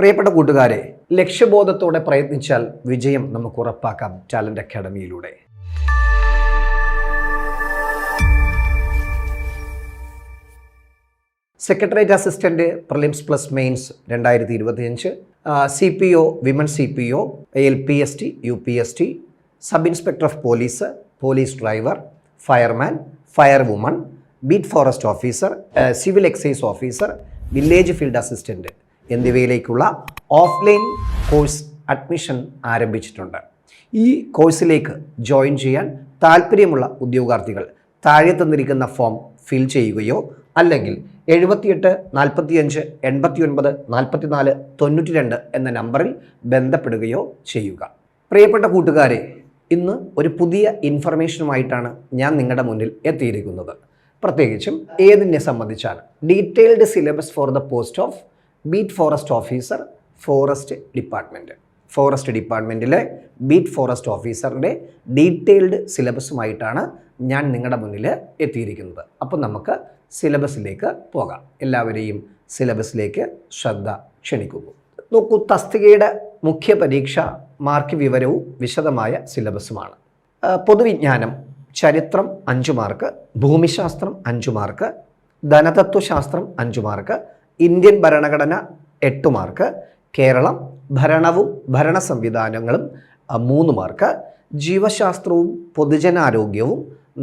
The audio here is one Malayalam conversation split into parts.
പ്രിയപ്പെട്ട കൂട്ടുകാരെ ലക്ഷ്യബോധത്തോടെ പ്രയത്നിച്ചാൽ വിജയം നമുക്ക് ഉറപ്പാക്കാം talent അക്കാഡമിയിലൂടെ secretariat assistant prelims plus mains രണ്ടായിരത്തി ഇരുപത്തിയഞ്ച് C P O women C P O L P S T U P S T sub inspector of police police driver fireman fire woman beat forest officer civil excise officer village field assistant എന്നിവയിലേക്കുള്ള offline course admission ആരംഭിച്ചിട്ടുണ്ട്. ഈ കോഴ്സിലേക്ക് ജോയിൻ ചെയ്യാൻ താല്പര്യമുള്ള ഉദ്യോഗാർത്ഥികൾ താഴെ തന്നിരിക്കുന്ന ഫോം ഫിൽ ചെയ്യുകയോ അല്ലെങ്കിൽ എഴുപത്തിയെട്ട് നാൽപ്പത്തിയഞ്ച് എൺപത്തി ഒൻപത് നാൽപ്പത്തിനാല് തൊണ്ണൂറ്റി രണ്ട് എന്ന നമ്പറിൽ ബന്ധപ്പെടുകയോ ചെയ്യുക. പ്രിയപ്പെട്ട കൂട്ടുകാരെ ഇന്ന് ഒരു പുതിയ ഇൻഫർമേഷനുമായിട്ടാണ് ഞാൻ നിങ്ങളുടെ മുന്നിൽ എത്തിയിരിക്കുന്നത്. പ്രത്യേകിച്ചും ഏതിനെ സംബന്ധിച്ചാണ്. Detailed syllabus for the post of beat forest officer forest department forest ഡിപ്പാർട്ട്മെന്റിലെ beat forest ഓഫീസറിന്റെ ഡീറ്റെയിൽഡ് സിലബസുമായിട്ടാണ് ഞാൻ നിങ്ങളുടെ മുന്നിൽ എത്തിയിരിക്കുന്നത്. അപ്പം നമുക്ക് സിലബസിലേക്ക് പോകാം. എല്ലാവരെയും സിലബസിലേക്ക് ശ്രദ്ധ ക്ഷണിക്കുന്നു. നോക്കൂ തസ്തികയുടെ മുഖ്യ പരീക്ഷ മാർക്ക് വിവരവും വിശദമായ സിലബസുമാണ് പൊതുവിജ്ഞാനം ചരിത്രം അഞ്ച് മാർക്ക് ഭൂമിശാസ്ത്രം അഞ്ച് മാർക്ക് ധനതത്വശാസ്ത്രം അഞ്ച് മാർക്ക് ഇന്ത്യൻ ഭരണഘടന എട്ട് മാർക്ക് കേരളം ഭരണവും ഭരണ സംവിധാനങ്ങളും മൂന്ന് മാർക്ക് ജീവശാസ്ത്രവും പൊതുജനാരോഗ്യവും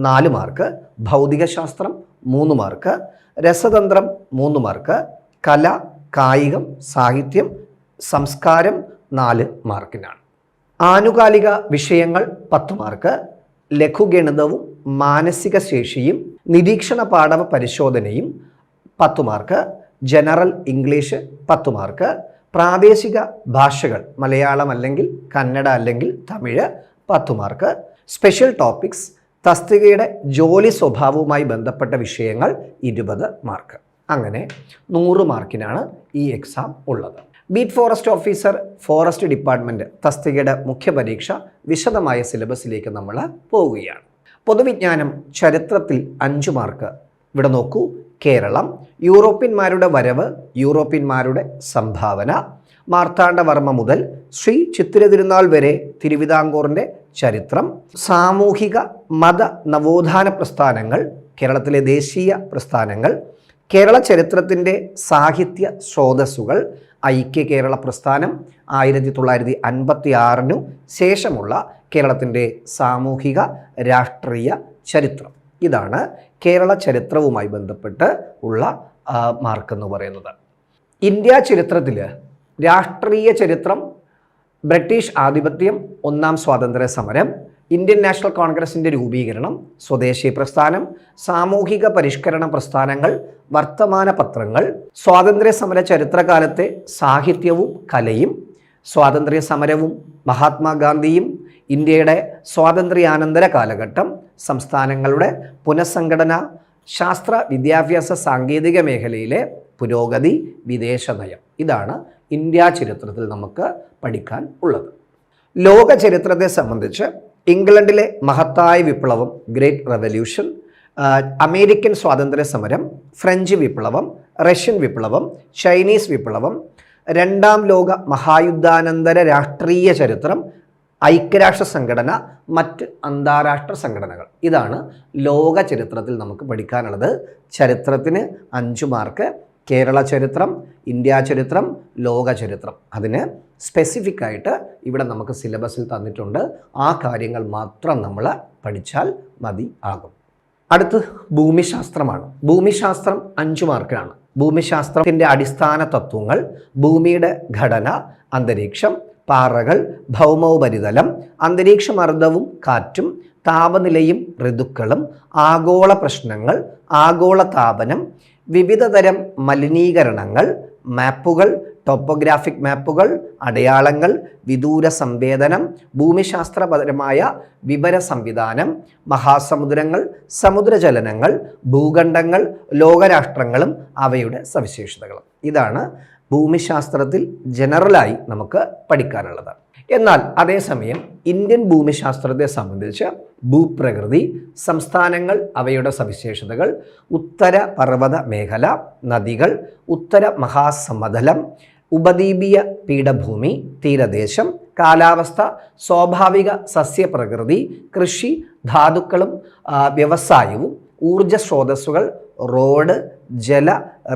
നാല് മാർക്ക് ഭൗതികശാസ്ത്രം മൂന്ന് മാർക്ക് രസതന്ത്രം മൂന്ന് മാർക്ക് കല കായികം സാഹിത്യം സംസ്കാരം നാല് മാർക്കിനാണ്. ആനുകാലിക വിഷയങ്ങൾ പത്ത് മാർക്ക് ലഘുഗണിതവും മാനസിക ശേഷിയും നിരീക്ഷണ പാഠവ പരിശോധനയും പത്ത് മാർക്ക് ജനറൽ ഇംഗ്ലീഷ് പത്ത് മാർക്ക് പ്രാദേശിക ഭാഷകൾ മലയാളം അല്ലെങ്കിൽ കന്നഡ അല്ലെങ്കിൽ തമിഴ് പത്ത് മാർക്ക് സ്പെഷ്യൽ ടോപ്പിക്സ് തസ്തികയുടെ ജോലി സ്വഭാവവുമായി ബന്ധപ്പെട്ട വിഷയങ്ങൾ ഇരുപത് മാർക്ക്. അങ്ങനെ നൂറ് മാർക്കിനാണ് ഈ എക്സാം ഉള്ളത്. Beat forest officer forest department തസ്തികയുടെ മുഖ്യ പരീക്ഷ വിശദമായ സിലബസിലേക്ക് നമ്മൾ പോവുകയാണ്. പൊതുവിജ്ഞാനം ചരിത്രത്തിൽ അഞ്ച് മാർക്ക്. ഇവിടെ നോക്കൂ കേരളം യൂറോപ്യന്മാരുടെ വരവ് യൂറോപ്യന്മാരുടെ സംഭാവന. മാർത്താണ്ഡവർമ്മ മുതൽ ശ്രീ ചിത്തിര തിരുനാൾ വരെ തിരുവിതാംകൂറിന്റെ ചരിത്രം. സാമൂഹിക മത നവോത്ഥാന പ്രസ്ഥാനങ്ങൾ കേരളത്തിലെ ദേശീയ പ്രസ്ഥാനങ്ങൾ കേരള ചരിത്രത്തിന്റെ സാഹിത്യ സ്രോതസ്സുകൾ ഐക്യ കേരള പ്രസ്ഥാനം ആയിരത്തി തൊള്ളായിരത്തി അൻപത്തി ആറിനു ശേഷമുള്ള കേരളത്തിന്റെ സാമൂഹിക രാഷ്ട്രീയ ചരിത്രം. ഇതാണ് കേരള ചരിത്രവുമായി ബന്ധപ്പെട്ട് ഉള്ള മാർക്ക് എന്ന് പറയുന്നത്. ഇന്ത്യ ചരിത്രത്തിൽ രാഷ്ട്രീയ ചരിത്രം ബ്രിട്ടീഷ് ആധിപത്യം ഒന്നാം സ്വാതന്ത്ര്യ സമരം ഇന്ത്യൻ നാഷണൽ കോൺഗ്രസിന്റെ രൂപീകരണം സ്വദേശി പ്രസ്ഥാനം സാമൂഹിക പരിഷ്കരണ പ്രസ്ഥാനങ്ങൾ വർത്തമാന പത്രങ്ങൾ സ്വാതന്ത്ര്യ സമര ചരിത്രകാലത്തെ സാഹിത്യവും കലയും സ്വാതന്ത്ര്യ സമരവും മഹാത്മാഗാന്ധിയും ഇന്ത്യയുടെ സ്വാതന്ത്ര്യാനന്തര കാലഘട്ടം സംസ്ഥാനങ്ങളുടെ പുനഃസംഘടന ശാസ്ത്ര വിദ്യാഭ്യാസ സാങ്കേതിക മേഖലയിലെ പുരോഗതി വിദേശ നയം. ഇതാണ് ഇന്ത്യ ചരിത്രത്തിൽ നമുക്ക് പഠിക്കാൻ ഉള്ളത്. ലോക ചരിത്രത്തെ സംബന്ധിച്ച് ഇംഗ്ലണ്ടിലെ മഹത്തായ വിപ്ലവം ഗ്രേറ്റ് റെവല്യൂഷൻ അമേരിക്കൻ സ്വാതന്ത്ര്യ സമരം ഫ്രഞ്ച് വിപ്ലവം റഷ്യൻ വിപ്ലവം ചൈനീസ് വിപ്ലവം രണ്ടാം ലോക മഹായുദ്ധാനന്തര രാഷ്ട്രീയ ചരിത്രം ഐക്യരാഷ്ട്ര സംഘടന മറ്റ് അന്താരാഷ്ട്ര സംഘടനകൾ. ഇതാണ് ലോക ചരിത്രത്തിൽ നമുക്ക് പഠിക്കാനുള്ളത്. ചരിത്രത്തിന് അഞ്ച് മാർക്ക്. കേരള ചരിത്രം ഇന്ത്യ ചരിത്രം ലോക ചരിത്രം. അതിന് സ്പെസിഫിക് ആയിട്ട് ഇവിടെ നമുക്ക് സിലബസിൽ തന്നിട്ടുണ്ട്. ആ കാര്യങ്ങൾ മാത്രം നമ്മൾ പഠിച്ചാൽ മതി ആകും. അടുത്ത് ഭൂമിശാസ്ത്രമാണ്. ഭൂമിശാസ്ത്രം അഞ്ച് മാർക്കിനാണ്. ഭൂമിശാസ്ത്രത്തിന്റെ അടിസ്ഥാന തത്വങ്ങൾ ഭൂമിയുടെ ഘടന അന്തരീക്ഷം പാറകൾ ഭൗമോപരിതലം അന്തരീക്ഷമർദ്ദവും കാറ്റും താപനിലയും ഋതുക്കളും ആഗോള പ്രശ്നങ്ങൾ ആഗോള താപനം വിവിധതരം മലിനീകരണങ്ങൾ മാപ്പുകൾ ടോപ്പോഗ്രാഫിക് മാപ്പുകൾ അടയാളങ്ങൾ വിദൂര സംവേദനം ഭൂമിശാസ്ത്രപരമായ വിവര സംവിധാനം മഹാസമുദ്രങ്ങൾ സമുദ്രചലനങ്ങൾ ഭൂഖണ്ഡങ്ങൾ ലോകരാഷ്ട്രങ്ങളും അവയുടെ സവിശേഷതകളും. ഇതാണ് ഭൂമിശാസ്ത്രത്തിൽ ജനറലായി നമുക്ക് പഠിക്കാനുള്ളത്. എന്നാൽ അതേസമയം ഇന്ത്യൻ ഭൂമിശാസ്ത്രത്തെ സംബന്ധിച്ച് ഭൂപ്രകൃതി സംസ്ഥാനങ്ങൾ അവയുടെ സവിശേഷതകൾ ഉത്തര പർവത മേഖല നദികൾ ഉത്തര മഹാസമതലം ഉപദ്വീപീയ പീഠഭൂമി തീരദേശം കാലാവസ്ഥ സ്വാഭാവിക സസ്യപ്രകൃതി കൃഷി ധാതുക്കളും വ്യവസായവും ഊർജ സ്രോതസ്സുകൾ റോഡ് ജല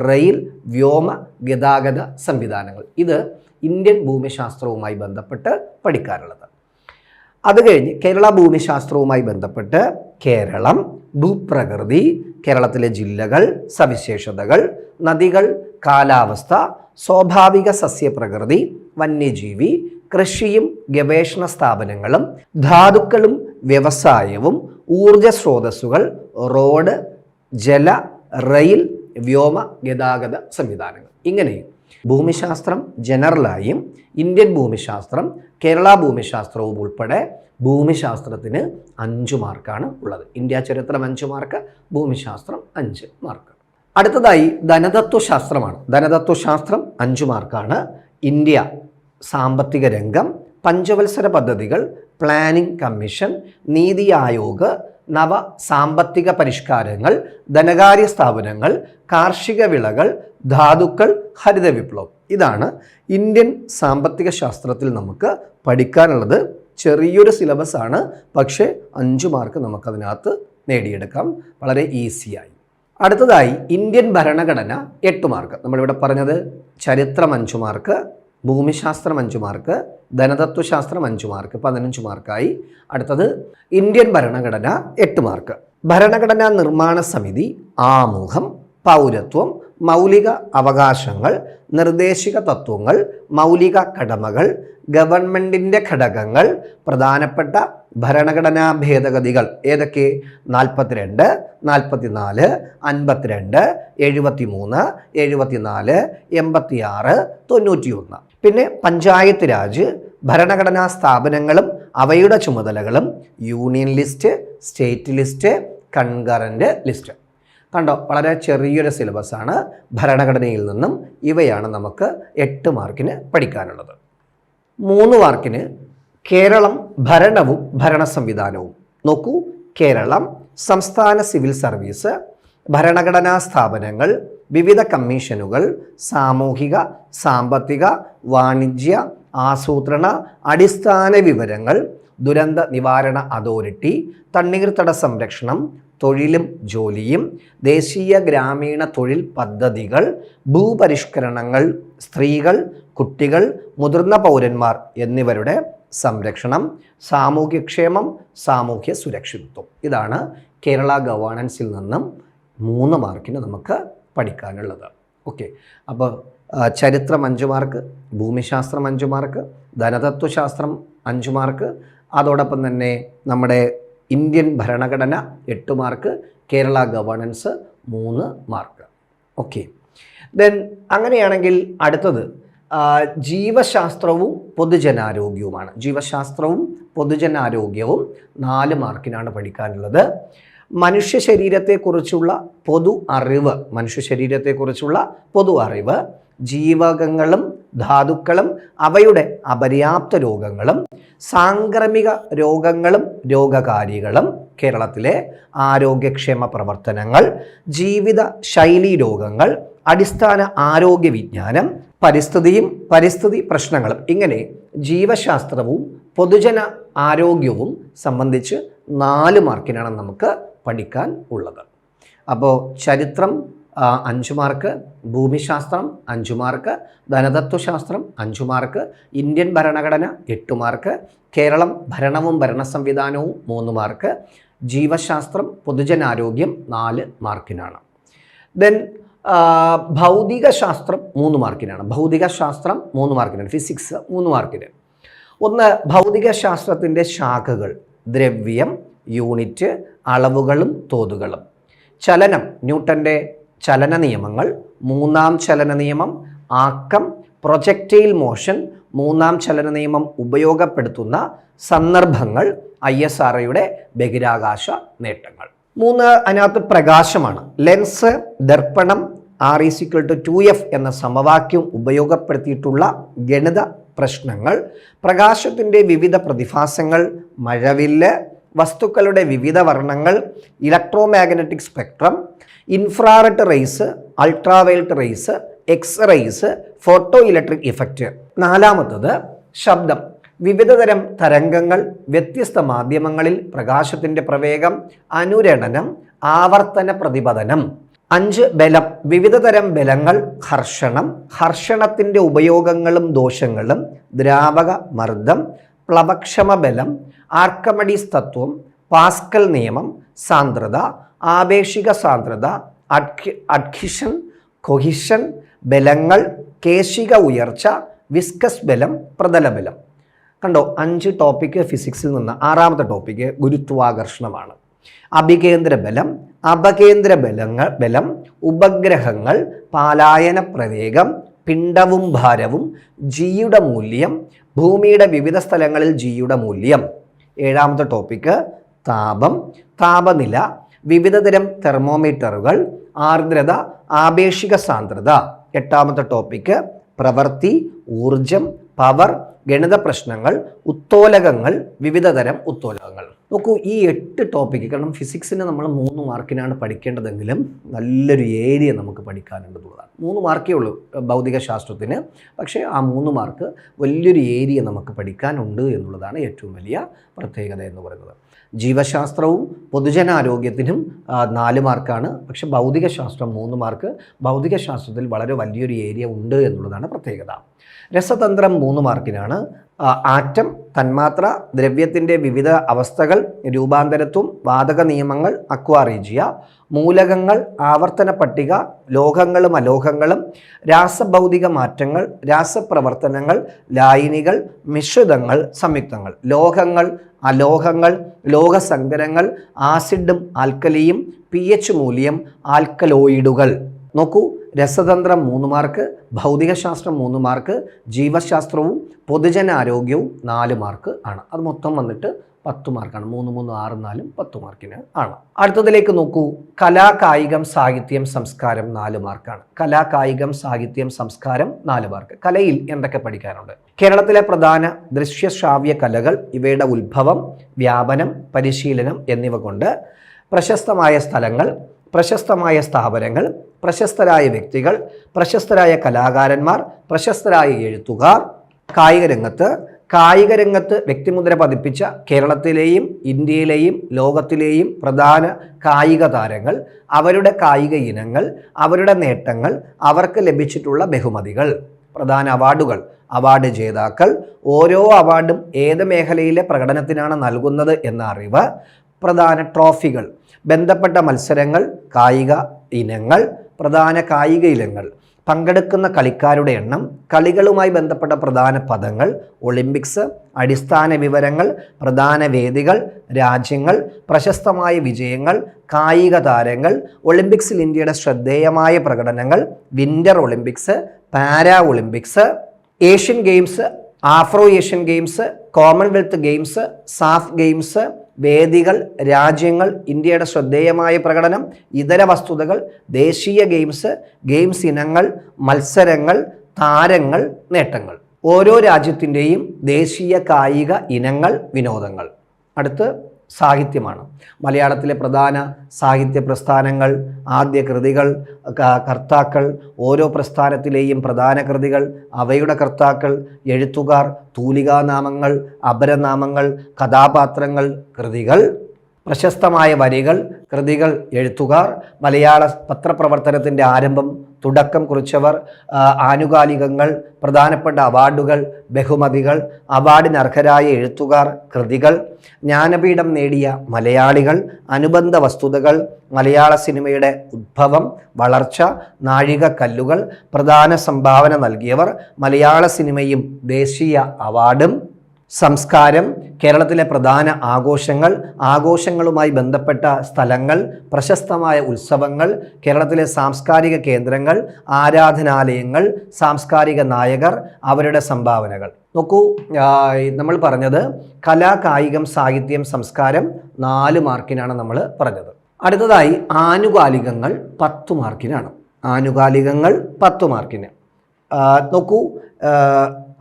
റെയിൽ വ്യോമ ഗതാഗത സംവിധാനങ്ങൾ. ഇത് ഇന്ത്യൻ ഭൂമിശാസ്ത്രവുമായി ബന്ധപ്പെട്ട് പഠിക്കാനുള്ളത്. അത് കഴിഞ്ഞ് കേരള ഭൂമിശാസ്ത്രവുമായി ബന്ധപ്പെട്ട് കേരളം ഭൂപ്രകൃതി കേരളത്തിലെ ജില്ലകൾ സവിശേഷതകൾ നദികൾ കാലാവസ്ഥ സ്വാഭാവിക സസ്യപ്രകൃതി വന്യജീവി കൃഷിയും ഗവേഷണ സ്ഥാപനങ്ങളും ധാതുക്കളും വ്യവസായവും ഊർജ സ്രോതസ്സുകൾ റോഡ് ജല റെയിൽ വ്യോമ ഗതാഗത സംവിധാനങ്ങൾ. ഇങ്ങനെ ഭൂമിശാസ്ത്രം ജനറലായും ഇന്ത്യൻ ഭൂമിശാസ്ത്രം കേരള ഭൂമിശാസ്ത്രവും ഉൾപ്പെടെ ഭൂമിശാസ്ത്രത്തിന് അഞ്ച് മാർക്കാണ് ഉള്ളത്. ഇന്ത്യ ചരിത്രം അഞ്ച് മാർക്ക് ഭൂമിശാസ്ത്രം അഞ്ച് മാർക്ക്. അടുത്തതായി ധനതത്വശാസ്ത്രമാണ്. ധനതത്വശാസ്ത്രം അഞ്ച് മാർക്കാണ്. ഇന്ത്യ സാമ്പത്തിക രംഗം പഞ്ചവത്സര പദ്ധതികൾ പ്ലാനിംഗ് കമ്മീഷൻ നീതി ആയോഗ് നവ സാമ്പത്തിക പരിഷ്കാരങ്ങൾ ധനകാര്യ സ്ഥാപനങ്ങൾ കാർഷിക വിളകൾ ധാതുക്കൾ ഹരിത വിപ്ലവം. ഇതാണ് ഇന്ത്യൻ സാമ്പത്തിക ശാസ്ത്രത്തിൽ നമുക്ക് പഠിക്കാനുള്ളത്. ചെറിയൊരു സിലബസ് ആണ് പക്ഷേ അഞ്ച് മാർക്ക് നമുക്കതിനകത്ത് നേടിയെടുക്കാം. വളരെ ഈസിയായി അടുത്തതായി ഇന്ത്യൻ ഭരണഘടന എട്ട് മാർക്ക് നമ്മളിവിടെ പറഞ്ഞത് ചരിത്രം അഞ്ച് മാർക്ക് ഭൂമിശാസ്ത്രം അഞ്ച് മാർക്ക് ധനതത്വശാസ്ത്രം അഞ്ച് മാർക്ക് പതിനഞ്ച് മാർക്കായി അടുത്തത് ഇന്ത്യൻ ഭരണഘടന എട്ട് മാർക്ക് ഭരണഘടനാ നിർമ്മാണ സമിതി ആമുഖം പൗരത്വം മൗലിക അവകാശങ്ങൾ നിർദ്ദേശിക തത്വങ്ങൾ മൗലിക കടമകൾ ഗവൺമെന്റിന്റെ ഘടകങ്ങൾ പ്രധാനപ്പെട്ട ഭരണഘടനാ ഭേദഗതികൾ ഏതൊക്കെ? നാൽപ്പത്തിരണ്ട് നാൽപ്പത്തിനാല് അൻപത്തിരണ്ട് എഴുപത്തി മൂന്ന് എഴുപത്തിനാല് എൺപത്തിയാറ് തൊണ്ണൂറ്റിയൊന്ന്. പിന്നെ പഞ്ചായത്ത് രാജ് ഭരണഘടനാ സ്ഥാപനങ്ങളും അവയുടെ ചുമതലകളും union list state list concurrent list. കണ്ടോ വളരെ ചെറിയൊരു സിലബസാണ് ഭരണഘടനയിൽ നിന്നും ഇവയാണ് നമുക്ക് എട്ട് മാർക്കിന് പഠിക്കാനുള്ളത്. മൂന്ന് മാർക്കിന് കേരളം ഭരണവും ഭരണ സംവിധാനവും. നോക്കൂ കേരളം സംസ്ഥാന സിവിൽ സർവീസ് ഭരണഘടനാ സ്ഥാപനങ്ങൾ വിവിധ കമ്മീഷനുകൾ സാമൂഹിക സാമ്പത്തിക വാണിജ്യ ആസൂത്രണ അടിസ്ഥാന വിവരങ്ങൾ ദുരന്ത നിവാരണ അതോറിറ്റി തണ്ണീർത്തട സംരക്ഷണം തൊഴിലും ജോലിയും ദേശീയ ഗ്രാമീണ തൊഴിൽ പദ്ധതികൾ ഭൂപരിഷ്കരണങ്ങൾ സ്ത്രീകൾ കുട്ടികൾ മുതിർന്ന പൗരന്മാർ എന്നിവരുടെ സംരക്ഷണം സാമൂഹ്യക്ഷേമം സാമൂഹ്യ സുരക്ഷിതത്വം. ഇതാണ് കേരള ഗവേണൻസിൽ നിന്നും മൂന്ന് മാർക്കിന് നമുക്ക് പഠിക്കാനുള്ളത്. ഓക്കെ. അപ്പോൾ ചരിത്രം അഞ്ച് മാർക്ക് ഭൂമിശാസ്ത്രം അഞ്ച് മാർക്ക് ധനതത്വശാസ്ത്രം അഞ്ച് മാർക്ക് അതോടൊപ്പം തന്നെ നമ്മുടെ ഇന്ത്യൻ ഭരണഘടന എട്ട് മാർക്ക് കേരള ഗവേണൻസ് മൂന്ന് മാർക്ക്. ഓക്കെ. ദെൻ അങ്ങനെയാണെങ്കിൽ അടുത്തത് ജീവശാസ്ത്രവും പൊതുജനാരോഗ്യവുമാണ്. ജീവശാസ്ത്രവും പൊതുജനാരോഗ്യവും നാല് മാർക്കിനാണ് പഠിക്കാനുള്ളത്. മനുഷ്യ ശരീരത്തെക്കുറിച്ചുള്ള പൊതു അറിവ് മനുഷ്യ ശരീരത്തെക്കുറിച്ചുള്ള പൊതു അറിവ് ജീവകങ്ങളും ധാതുക്കളും അവയുടെ അപര്യാപ്ത രോഗങ്ങളും സാംക്രമിക രോഗങ്ങളും രോഗകാരികളും കേരളത്തിലെ ആരോഗ്യക്ഷേമ പ്രവർത്തനങ്ങൾ ജീവിത ശൈലി രോഗങ്ങൾ അടിസ്ഥാന ആരോഗ്യ വിജ്ഞാനം പരിസ്ഥിതിയും പരിസ്ഥിതി പ്രശ്നങ്ങളും ഇങ്ങനെ ജീവശാസ്ത്രവും പൊതുജന ആരോഗ്യവും സംബന്ധിച്ച് നാല് മാർക്കിനാണ് നമുക്ക് പഠിക്കാൻ ഉള്ളത്. അപ്പോൾ ചരിത്രം അഞ്ചു മാർക്ക് ഭൂമിശാസ്ത്രം അഞ്ച് മാർക്ക് ധനതത്വശാസ്ത്രം അഞ്ച് മാർക്ക് ഇന്ത്യൻ ഭരണഘടന എട്ട് മാർക്ക് കേരളം ഭരണവും ഭരണ സംവിധാനവും മൂന്ന് മാർക്ക് ജീവശാസ്ത്രം പൊതുജനാരോഗ്യം നാല് മാർക്കിനാണ്. ദെൻ ഭൗതിക ശാസ്ത്രം മൂന്ന് മാർക്കിനാണ്. ഭൗതിക ശാസ്ത്രം മൂന്ന് മാർക്കിനാണ്. ഫിസിക്സ് മൂന്ന് മാർക്കിന്. ഒന്ന് ഭൗതിക ശാസ്ത്രത്തിന്റെ ശാഖകൾ ദ്രവ്യം യൂണിറ്റ് അളവുകളും തോതുകളും. ചലനം ന്യൂട്ടന്റെ ചലന നിയമങ്ങൾ മൂന്നാം ചലന നിയമം ആക്കം പ്രൊജക്റ്റൈൽ മോഷൻ മൂന്നാം ചലന നിയമം ഉപയോഗപ്പെടുത്തുന്ന സന്ദർഭങ്ങൾ ഐ എസ് ആർ ബഹിരാകാശ നേട്ടങ്ങൾ. മൂന്ന് അതിനകത്ത് പ്രകാശമാണ്. Lens ദർപ്പണം R is equal to two F എന്ന സമവാക്യം ഉപയോഗപ്പെടുത്തിയിട്ടുള്ള ഗണിത പ്രശ്നങ്ങൾ പ്രകാശത്തിന്റെ വിവിധ പ്രതിഭാസങ്ങൾ മഴവില്ല് വസ്തുക്കളുടെ വിവിധ വർണങ്ങൾ electromagnetic spectrum infrared rays ultraviolet rays X rays photoelectric effect നാലാമത്തത് ശബ്ദം. വിവിധതരം തരംഗങ്ങൾ വ്യത്യസ്ത മാധ്യമങ്ങളിൽ പ്രകാശത്തിന്റെ പ്രവേഗം അനുരണനം ആവർത്തന പ്രതിപതനം. അഞ്ച് ബലം. വിവിധതരം ബലങ്ങൾ ഹർഷണം. ഹർഷണത്തിന്റെ ഉപയോഗങ്ങളും ദോഷങ്ങളും ദ്രാവക മർദ്ദം പ്ലവക്ഷമ ബലം ആർക്കമഡീസ് തത്വം പാസ്കൽ നിയമം സാന്ദ്രത ആപേക്ഷിക സാന്ദ്രത അഡ്ഖിഷൻ കൊഹിഷൻ ബലങ്ങൾ കേശിക ഉയർച്ച വിസ്കസ് ബലം പ്രതലബലം കണ്ടോ അഞ്ച് ടോപ്പിക്ക് ഫിസിക്സിൽ നിന്ന് ആറാമത്തെ ടോപ്പിക്ക് ഗുരുത്വാകർഷണമാണ്. അഭികേന്ദ്ര ബലം അപകേന്ദ്ര ബലങ്ങൾ ബലം ഉപഗ്രഹങ്ങൾ പാലായന പ്രവേഗം പിണ്ഡവും ഭാരവും ജിയുടെ മൂല്യം ഭൂമിയുടെ വിവിധ സ്ഥലങ്ങളിൽ ജിയുടെ മൂല്യം. ഏഴാമത്തെ ടോപ്പിക്ക് താപം താപനില വിവിധതരം തെർമോമീറ്ററുകൾ ആർദ്രത ആപേക്ഷിക സാന്ദ്രത. എട്ടാമത്തെ ടോപ്പിക്ക് പ്രവൃത്തി ഊർജം പവർ ഗണിത പ്രശ്നങ്ങൾ ഉത്തോലകങ്ങൾ വിവിധതരം ഉത്തോലകങ്ങൾ. നോക്കൂ ഈ എട്ട് ടോപ്പിക്ക് കാരണം ഫിസിക്സിന് നമ്മൾ മൂന്ന് മാർക്കിനാണ് പഠിക്കേണ്ടതെങ്കിലും നല്ലൊരു ഏരിയ നമുക്ക് പഠിക്കാനുണ്ടെന്നുള്ളതാണ് മൂന്ന് മാർക്കേ ഉള്ളൂ ഭൗതിക ശാസ്ത്രത്തിന്. പക്ഷേ ആ മൂന്ന് മാർക്ക് വലിയൊരു ഏരിയ നമുക്ക് പഠിക്കാനുണ്ട് എന്നുള്ളതാണ് ഏറ്റവും വലിയ പ്രത്യേകത എന്ന് പറയുന്നത്. ജീവശാസ്ത്രവും പൊതുജനാരോഗ്യത്തിനും നാല് മാർക്കാണ്. പക്ഷെ ഭൗതികശാസ്ത്രം മൂന്ന് മാർക്ക്. ഭൗതികശാസ്ത്രത്തിൽ വളരെ വലിയൊരു ഏരിയ ഉണ്ട് എന്നുള്ളതാണ് പ്രത്യേകത. രസതന്ത്രം മൂന്ന് മാർക്കിനാണ്. ആറ്റം തന്മാത്ര ദ്രവ്യത്തിന്റെ വിവിധ അവസ്ഥകൾ രൂപാന്തരത്വം വാതക നിയമങ്ങൾ അക്വാറീജിയ മൂലകങ്ങൾ ആവർത്തന പട്ടിക ലോഹങ്ങളും അലോഹങ്ങളും രാസഭൗതിക മാറ്റങ്ങൾ രാസപ്രവർത്തനങ്ങൾ ലായനികൾ മിശ്രിതങ്ങൾ സംയുക്തങ്ങൾ. ലോഹങ്ങൾ അലോഹങ്ങൾ ലോഹസങ്കരങ്ങൾ ആസിഡും ആൽക്കലിയും പി എച്ച് മൂല്യം ആൽക്കലോയിഡുകൾ. നോക്കൂ രസതന്ത്രം മൂന്ന് മാർക്ക് ഭൗതികശാസ്ത്രം മൂന്ന് മാർക്ക് ജീവശാസ്ത്രവും പൊതുജനാരോഗ്യവും നാല് മാർക്ക് ആണ്. അത് മൊത്തം വന്നിട്ട് പത്ത് മാർക്കാണ്. മൂന്ന് മൂന്ന് ആറ് നാലും പത്ത് മാർക്കിന് ആണ് അടുത്തതിലേക്ക് നോക്കൂ. കലാ കായികം സാഹിത്യം സംസ്കാരം നാല് മാർക്കാണ്. കലാ കായികം സാഹിത്യം സംസ്കാരം നാല് മാർക്ക്. കലയിൽ എന്തൊക്കെ പഠിക്കാനുണ്ട്? കേരളത്തിലെ പ്രധാന ദൃശ്യശ്രാവ്യ കലകൾ ഇവയുടെ ഉത്ഭവം വ്യാപനം പരിശീലനം എന്നിവ കൊണ്ട് പ്രശസ്തമായ സ്ഥലങ്ങൾ പ്രശസ്തമായ സ്ഥാപനങ്ങൾ പ്രശസ്തരായ വ്യക്തികൾ പ്രശസ്തരായ കലാകാരന്മാർ പ്രശസ്തരായ എഴുത്തുകാർ കായിക രംഗത്ത് കായിക രംഗത്ത് വ്യക്തിമുദ്ര പതിപ്പിച്ച കേരളത്തിലെയും ഇന്ത്യയിലെയും ലോകത്തിലെയും പ്രധാന കായിക താരങ്ങൾ അവരുടെ കായിക ഇനങ്ങൾ അവരുടെ നേട്ടങ്ങൾ അവർക്ക് ലഭിച്ചിട്ടുള്ള ബഹുമതികൾ പ്രധാന അവാർഡുകൾ അവാർഡ് ജേതാക്കൾ ഓരോ അവാർഡും ഏത് മേഖലയിലെ പ്രകടനത്തിനാണ് നൽകുന്നത് എന്ന അറിവ് പ്രധാന ട്രോഫികൾ ബന്ധപ്പെട്ട മത്സരങ്ങൾ കായിക ഇനങ്ങൾ പ്രധാന കായിക ഇനങ്ങൾ പങ്കെടുക്കുന്ന കളിക്കാരുടെ എണ്ണം കളികളുമായി ബന്ധപ്പെട്ട പ്രധാന പദങ്ങൾ ഒളിമ്പിക്സ് അടിസ്ഥാന വിവരങ്ങൾ പ്രധാന വേദികൾ രാജ്യങ്ങൾ പ്രശസ്തമായ വിജയങ്ങൾ കായിക താരങ്ങൾ ഒളിമ്പിക്സിൽ ഇന്ത്യയുടെ ശ്രദ്ധേയമായ പ്രകടനങ്ങൾ winter Olympics para Olympics Asian Games Afro Asian Games Commonwealth Games SAF Games വേദികൾ രാജ്യങ്ങൾ ഇന്ത്യയുടെ ശ്രദ്ധേയമായ പ്രകടനം ഇതര വസ്തുതകൾ ദേശീയ ഗെയിംസ് ഗെയിംസ് ഇനങ്ങൾ മത്സരങ്ങൾ താരങ്ങൾ നേട്ടങ്ങൾ. ഓരോ രാജ്യത്തിന്റെയും ദേശീയ കായിക ഇനങ്ങൾ വിനോദങ്ങൾ. അടുത്ത് സാഹിത്യമാണ്. മലയാളത്തിലെ പ്രധാന സാഹിത്യ പ്രസ്ഥാനങ്ങൾ ആദ്യ കൃതികൾ കർത്താക്കൾ ഓരോ പ്രസ്ഥാനത്തിലെയും പ്രധാന കൃതികൾ അവയുടെ കർത്താക്കൾ എഴുത്തുകാർ തൂലികാനാമങ്ങൾ അപരനാമങ്ങൾ കഥാപാത്രങ്ങൾ കൃതികൾ പ്രശസ്തമായ വരികൾ കൃതികൾ എഴുത്തുകാർ മലയാള പത്രപ്രവർത്തനത്തിന്റെ ആരംഭം തുടക്കം കുറിച്ചവർ ആനുകാലികങ്ങൾ പ്രധാനപ്പെട്ട അവാർഡുകൾ ബഹുമതികൾ അവാർഡിന് അർഹരായ എഴുത്തുകാർ കൃതികൾ ജ്ഞാനപീഠം നേടിയ മലയാളികൾ അനുബന്ധ വസ്തുതകൾ മലയാള സിനിമയുടെ ഉദ്ഭവം വളർച്ച നാഴികക്കല്ലുകൾ പ്രധാന സംഭാവന നൽകിയവർ മലയാള സിനിമയും ദേശീയ അവാർഡും സംസ്കാരം കേരളത്തിലെ പ്രധാന ആഘോഷങ്ങൾ ആഘോഷങ്ങളുമായി ബന്ധപ്പെട്ട സ്ഥലങ്ങൾ പ്രശസ്തമായ ഉത്സവങ്ങൾ കേരളത്തിലെ സാംസ്കാരിക കേന്ദ്രങ്ങൾ ആരാധനാലയങ്ങൾ സാംസ്കാരിക നായകർ അവരുടെ സംഭാവനകൾ. നോക്കൂ നമ്മൾ പറഞ്ഞത് കലാ കായികം സാഹിത്യം സംസ്കാരം നാല് മാർക്കിനാണ് നമ്മൾ പറഞ്ഞത്. അടുത്തതായി ആനുകാലികങ്ങൾ പത്ത് മാർക്കിനാണ്. ആനുകാലികങ്ങൾ പത്ത് മാർക്കിന്. നോക്കൂ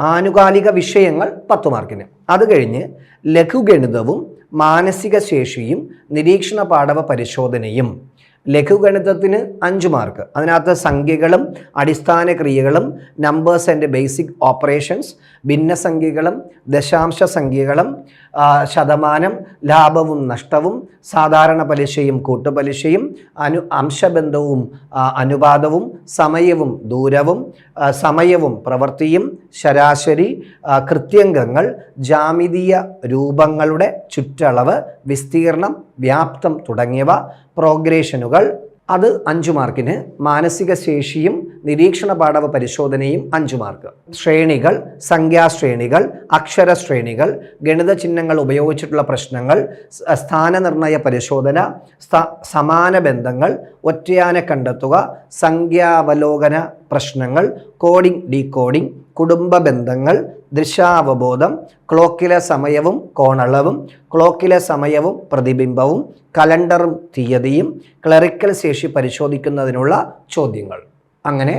ആനുകാലിക വിഷയങ്ങൾ പത്ത് മാർക്കിന്. അത് കഴിഞ്ഞ് ലഘുഗണിതവും മാനസിക ശേഷിയും നിരീക്ഷണ പാഠവ പരിശോധനയും. ലഘുഗണിതത്തിന് അഞ്ച് മാർക്ക്. അതിനകത്ത് സംഖ്യകളും അടിസ്ഥാന ക്രിയകളും നമ്പേഴ്സ് ആൻഡ് ബേസിക് ഓപ്പറേഷൻസ് ഭിന്നസംഖ്യകളും ദശാംശ സംഖ്യകളും ശതമാനം ലാഭവും നഷ്ടവും സാധാരണ പലിശയും കൂട്ടുപലിശയും അനു അംശബന്ധവും അനുപാതവും സമയവും ദൂരവും സമയവും പ്രവൃത്തിയും ശരാശരി കൃത്യംഗങ്ങൾ ജാമിതീയ രൂപങ്ങളുടെ ചുറ്റളവ് വിസ്തീർണം വ്യാപ്തം തുടങ്ങിയവ പ്രോഗ്രേഷനുകൾ അത് അഞ്ചു മാർക്കിന്. മാനസിക ശേഷിയും നിരീക്ഷണ പാഠവ പരിശോധനയും അഞ്ചു മാർക്ക്. ശ്രേണികൾ സംഖ്യാശ്രേണികൾ അക്ഷരശ്രേണികൾ ഗണിത ചിഹ്നങ്ങൾ ഉപയോഗിച്ചിട്ടുള്ള പ്രശ്നങ്ങൾ സ്ഥാനനിർണയ പരിശോധന സമാന ബന്ധങ്ങൾ ഒറ്റയാന കണ്ടെത്തുക സംഖ്യാവലോകന പ്രശ്നങ്ങൾ കോഡിംഗ് ഡീകോഡിംഗ് കുടുംബ ബന്ധങ്ങൾ ദൃശ്യാവബോധം ക്ലോക്കിലെ സമയവും കോണളവും ക്ലോക്കിലെ സമയവും പ്രതിബിംബവും കലണ്ടറും തീയതിയും ക്ലറിക്കൽ ശേഷി പരിശോധിക്കുന്നതിനുള്ള ചോദ്യങ്ങൾ. അങ്ങനെ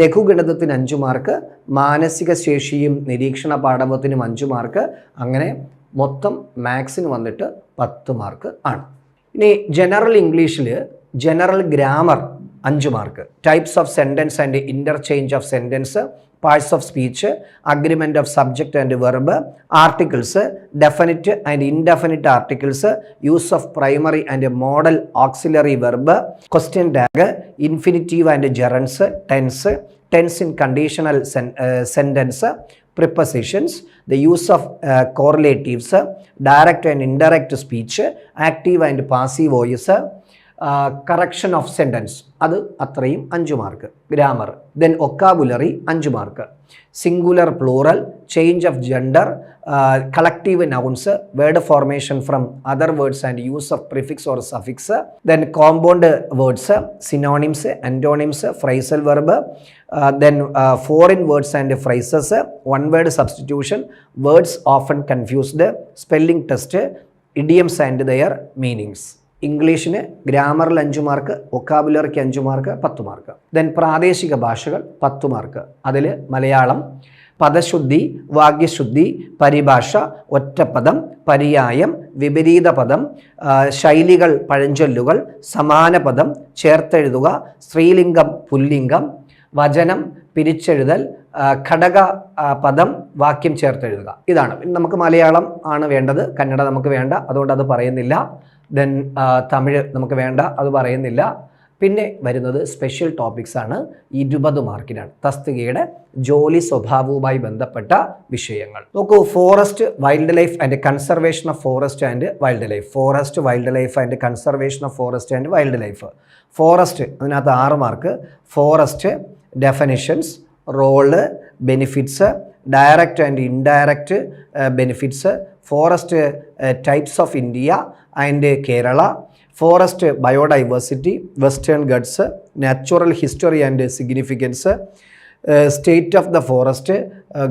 ലഘുഗണിതത്തിന് അഞ്ചു മാർക്ക് മാനസിക ശേഷിയും നിരീക്ഷണ പാഠവത്തിനും അഞ്ചു മാർക്ക് അങ്ങനെ മൊത്തം മാത്സിന് വന്നിട്ട് പത്ത് മാർക്ക് ആണ്. ഇനി ജനറൽ ഇംഗ്ലീഷിൽ ജനറൽ ഗ്രാമർ അഞ്ച് mark. Types of sentence and interchange of sentence parts of speech agreement of subject and verb articles definite and indefinite articles use of primary and modal auxiliary verb question tag infinitive and gerunds tense tense in conditional sentence prepositions, the use of uh, correlatives, uh, direct and indirect speech, active and passive voice, correction of sentence അത് അത്രയും അഞ്ച് മാർക്ക് ഗ്രാമർ ദെൻ ഒക്കാബുലറി അഞ്ച് mark singular plural change of gender collective nouns word formation from other words and use of prefix or suffix then compound words synonyms antonyms phrasal verb then foreign words and phrases one word substitution words often confused spelling test idioms and their meanings ഇംഗ്ലീഷിന് ഗ്രാമറിൽ അഞ്ച് മാർക്ക് ഒക്കാബുലറിക്ക് അഞ്ച് മാർക്ക് പത്ത് മാർക്ക്. ദെൻ പ്രാദേശിക ഭാഷകൾ പത്ത് മാർക്ക്. അതിൽ മലയാളം പദശുദ്ധി വാക്യശുദ്ധി പരിഭാഷ ഒറ്റപ്പദം പര്യായം വിപരീത പദം ശൈലികൾ പഴഞ്ചൊല്ലുകൾ സമാനപദം ചേർത്തെഴുതുക സ്ത്രീലിംഗം പുല്ലിംഗം വചനം പിരിച്ചെഴുതൽ ഘടക പദം വാക്യം ചേർത്തെഴുതുക. ഇതാണ്. നമുക്ക് മലയാളം ആണ് വേണ്ടത് കന്നഡ നമുക്ക് വേണ്ട അതുകൊണ്ട് അത് പറയുന്നില്ല. ദെൻ തമിഴ് നമുക്ക് വേണ്ട അത് പറയുന്നില്ല. പിന്നെ വരുന്നത് സ്പെഷ്യൽ ടോപ്പിക്സ് ആണ്. ഇരുപത് മാർക്കിനാണ്. തസ്തികയുടെ ജോലി സ്വഭാവവുമായി ബന്ധപ്പെട്ട വിഷയങ്ങൾ. നോക്കൂ forest wildlife and conservation of forest and wildlife forest wildlife and conservation of forest and wildlife forest അതിനകത്ത് ആറ് mark. Forest definitions role benefits direct and indirect uh, benefits uh, forest uh, types of India and Kerala, forest biodiversity, western guts, natural history and significance, state of the forest,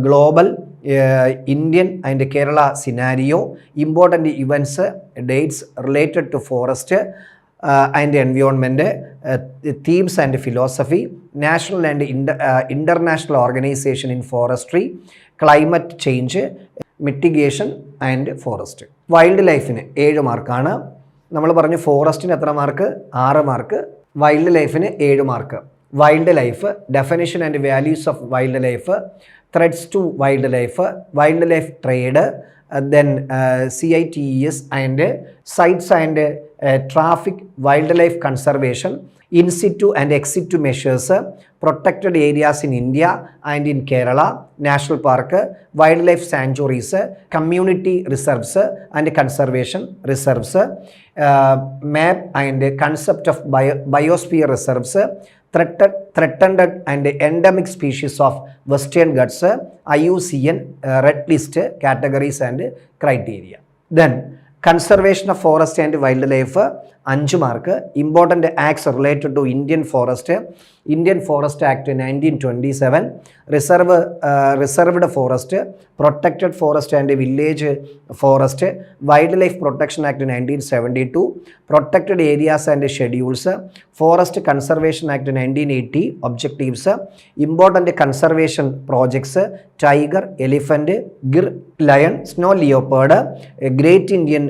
global, Indian and Kerala scenario, important events, dates related to forest, and environment themes and philosophy national and international organisation in forestry climate change mitigation and forest wild ലൈഫിന് ഏഴ് മാർക്കാണ് നമ്മൾ പറഞ്ഞു ഫോറസ്റ്റിന് എത്ര മാർക്ക് ആറ് മാർക്ക് വൈൽഡ് ലൈഫിന് ഏഴ് mark wildlife definition and values of wildlife threats to wildlife wildlife trade then C I T E S and CITES and traffic wildlife conservation in situ and ex situ measures protected areas in India and in Kerala national park wildlife sanctuaries community reserves and conservation reserves map and concept of bio biosphere reserves threatened threatened and endemic species of western Ghats I U C N red list categories and criteria then conservation of forest and wildlife അഞ്ച് mark. Important acts related to Indian forest. Indian forest act nineteen twenty seven. Reserve reserved forest protected forest and village forest wildlife protection act nineteen seventy two protected areas and schedules forest conservation act nineteen eighty objectives important conservation projects tiger elephant Gir lion snow leopard great Indian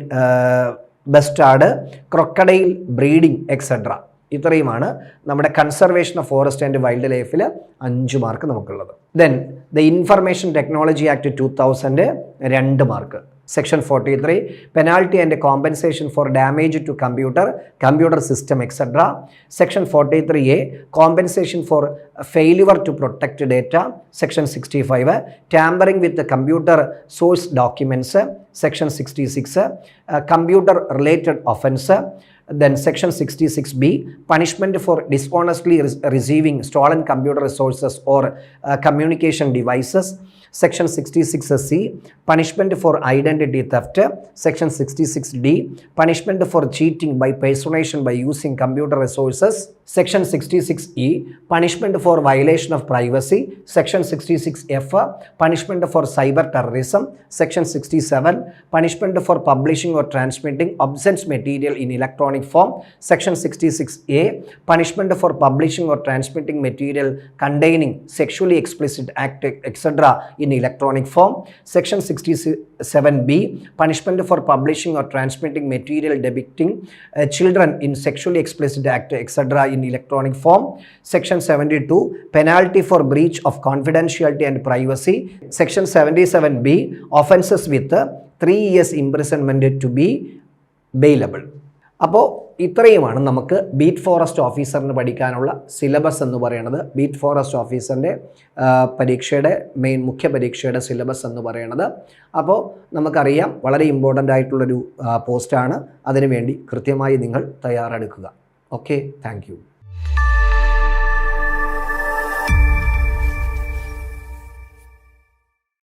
bustard crocodile breeding etcetera ഇത്രയുമാണ് നമ്മുടെ conservation of forest and wild ലൈഫിൽ അഞ്ച് മാർക്ക് നമുക്കുള്ളത്. Then the information technology act two thousand രണ്ട് mark Section 43, penalty and compensation for damage to computer, computer system, etc. Section 43A, compensation for failure to protect data. Section 65, tampering with the computer source documents. Section 66, uh, computer related offense. Then section 66B, punishment for dishonestly re receiving stolen computer resources or uh, communication devices section 66c punishment for identity theft. Section 66d punishment for cheating by personation by using computer resources. Section 66e punishment for violation of privacy. Section 66f punishment for cyber terrorism. Section 67 punishment for publishing or transmitting obscene material in electronic form. Section 66a punishment for publishing or transmitting material containing sexually explicit act etc in electronic form section 67b punishment for publishing or transmitting material depicting uh, children in sexually explicit act etc in electronic form section 72 penalty for breach of confidentiality and privacy section 77b offenses with uh, 3 years imprisonment to be bailable അപ്പോൾ ഇത്രയുമാണ് നമുക്ക് ബീറ്റ് ഫോറസ്റ്റ് ഓഫീസറിന് പഠിക്കാനുള്ള സിലബസ് എന്ന് പറയുന്നത് ബീറ്റ് ഫോറസ്റ്റ് ഓഫീസറിന്റെ പരീക്ഷയുടെ മെയിൻ മുഖ്യ പരീക്ഷയുടെ സിലബസ് എന്ന് പറയുന്നത് അപ്പോൾ നമുക്കറിയാം വളരെ ഇമ്പോർട്ടന്റ് ആയിട്ടുള്ളൊരു പോസ്റ്റാണ് അതിനുവേണ്ടി കൃത്യമായി നിങ്ങൾ തയ്യാറെടുക്കുക. Okay thank